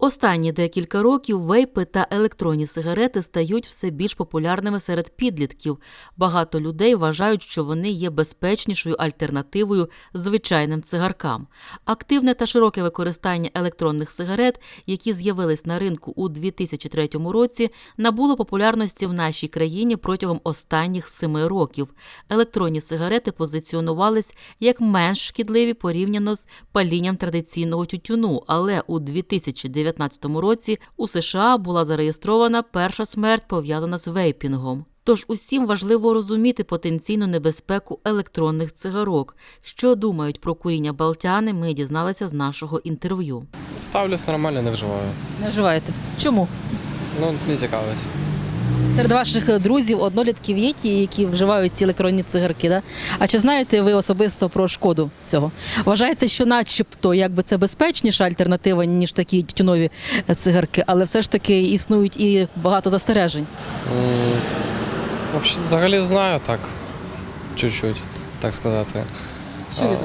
Останні декілька років вейпи та електронні сигарети стають все більш популярними серед підлітків. Багато людей вважають, що вони є безпечнішою альтернативою звичайним цигаркам. Активне та широке використання електронних сигарет, які з'явились на ринку у 2003 році, набуло популярності в нашій країні протягом останніх семи років. Електронні сигарети позиціонувались як менш шкідливі порівняно з палінням традиційного тютюну, але у 2019 році у США була зареєстрована перша смерть пов'язана з вейпінгом. Тож усім важливо розуміти потенційну небезпеку електронних цигарок. Що думають про куріння балтяни, ми дізналися з нашого інтерв'ю. Ставлюсь нормально, не вживаю. Не вживаєте. Чому? Ну, не цікавлюсь. Серед ваших друзів, однолітків є ті, які вживають ці електронні цигарки. Да? А чи знаєте ви особисто про шкоду цього? Вважається, що начебто якби це безпечніша альтернатива, ніж такі тютюнові е, цигарки, але все ж таки існують і багато застережень. Взагалі знаю так, чуть-чуть, так сказати. Що відомо?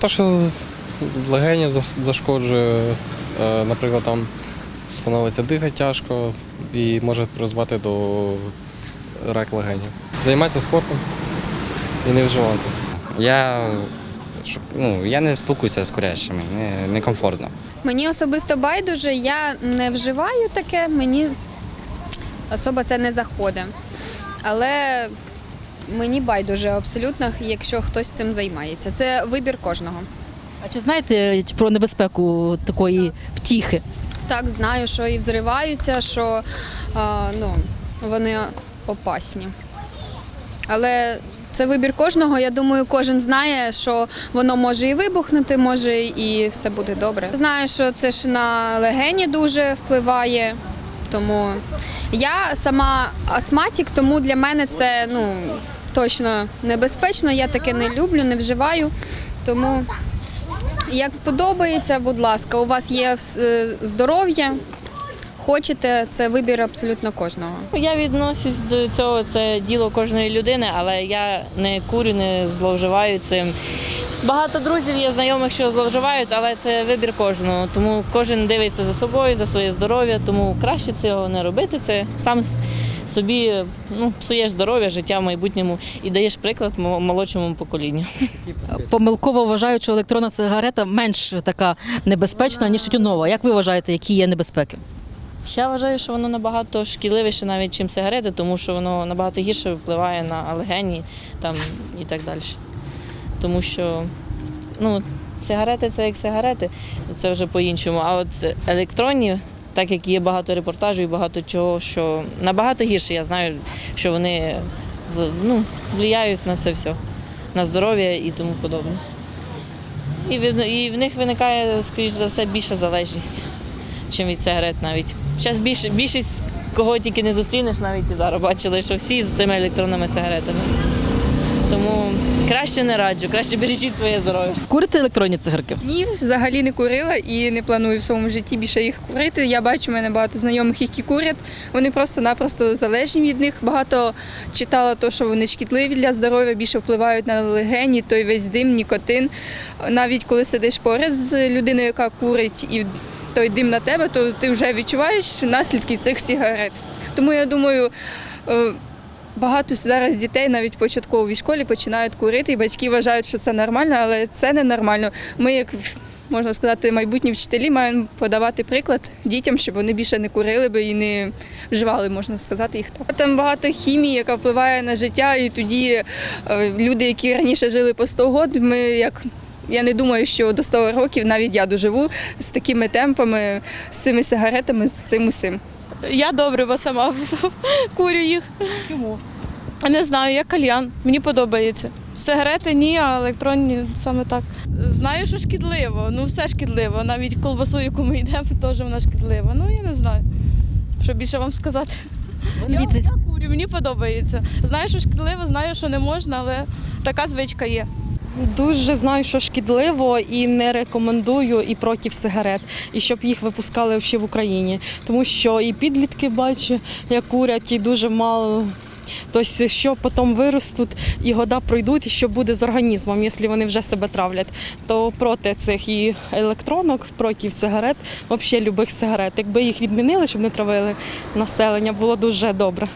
То, що легенів зас- зашкоджує, е, наприклад, там становиться дихати тяжко і може призвати до рак легенів. Займатися спортом і не вживати. Я, ну, я не спілкуюся з курящими, не, некомфортно. Мені особисто байдуже, я не вживаю таке, мені особо це не заходить. Але мені байдуже абсолютно, якщо хтось цим займається. Це вибір кожного. А чи знаєте про небезпеку такої втіхи? Так, знаю, що і взриваються, що ну, вони опасні. Але це вибір кожного. Я думаю, кожен знає, що воно може і вибухнути, може і все буде добре. Знаю, що це ж на легені дуже впливає. Тому я сама астматик, тому для мене це ну, точно небезпечно. Я таке не люблю, не вживаю. Тому як подобається, будь ласка, у вас є е, здоров'я, хочете, це вибір абсолютно кожного. Я відношусь до цього, це діло кожної людини, але я не курю, не зловживаю цим. Багато друзів є знайомих, що зловживають, але це вибір кожного. Тому кожен дивиться за собою, за своє здоров'я, тому краще цього не робити. Це сам собі ну, псуєш здоров'я, життя в майбутньому і даєш приклад молодшому поколінню. Помилково вважають, що електронна цигарета менш така небезпечна, ніж тютюнова. Як ви вважаєте, які є небезпеки? Я вважаю, що воно набагато шкідливіше навіть, ніж сигарети, тому що воно набагато гірше впливає на легені там, і так далі. Тому що ну, сигарети це як сигарети, це вже по-іншому. А от електронні, так як є багато репортажів і багато чого, що набагато гірше, я знаю, що вони в- ну, впливають на це все, на здоров'я і тому подобне. І, від, і в них виникає, скоріш за все, більша залежність, ніж від сигарет навіть. Зараз більш, більшість кого тільки не зустрінеш, навіть і зараз бачили, що всі з цими електронними сигаретами. Тому краще не раджу, краще бережіть своє здоров'я. Курите електронні цигарки? Ні, взагалі не курила і не планую в своєму житті більше їх курити. Я бачу, у мене багато знайомих, які курять. Вони просто-напросто залежні від них. Багато читала, то, що вони шкідливі для здоров'я, більше впливають на легені, той весь дим, нікотин. Навіть коли сидиш поряд з людиною, яка курить, і той дим на тебе, то ти вже відчуваєш наслідки цих сигарет. Тому я думаю. Багато зараз дітей навіть в початковій школі починають курити, і батьки вважають, що це нормально, але це не нормально. Ми, як можна сказати, майбутні вчителі, маємо подавати приклад дітям, щоб вони більше не курили би і не вживали, можна сказати, їх так. Там багато хімії, яка впливає на життя, і тоді е, люди, які раніше жили по 100 років, ми як. Я не думаю, що до 100 років навіть я доживу з такими темпами, з цими сигаретами, з цим усім. Я добре, бо сама курю їх. Чому? Не знаю, я кальян, мені подобається. Сигарети ні, а електронні саме так. Знаю, що шкідливо, ну все шкідливо. Навіть колбасу, яку ми йдемо, теж вона шкідлива. Ну я не знаю. Що більше вам сказати? Я, я курю, мені подобається. Знаю, що шкідливо, знаю, що не можна, але така звичка є. Дуже знаю, що шкідливо, і не рекомендую і проти сигарет, і щоб їх випускали ще в Україні. Тому що і підлітки бачу, як курять, і дуже мало Тобто, що потім виростуть і года пройдуть, і що буде з організмом, якщо вони вже себе травлять, то проти цих і електронок, проти сигарет, взагалі любих сигарет. Якби їх відмінили, щоб не травили населення, було дуже добре.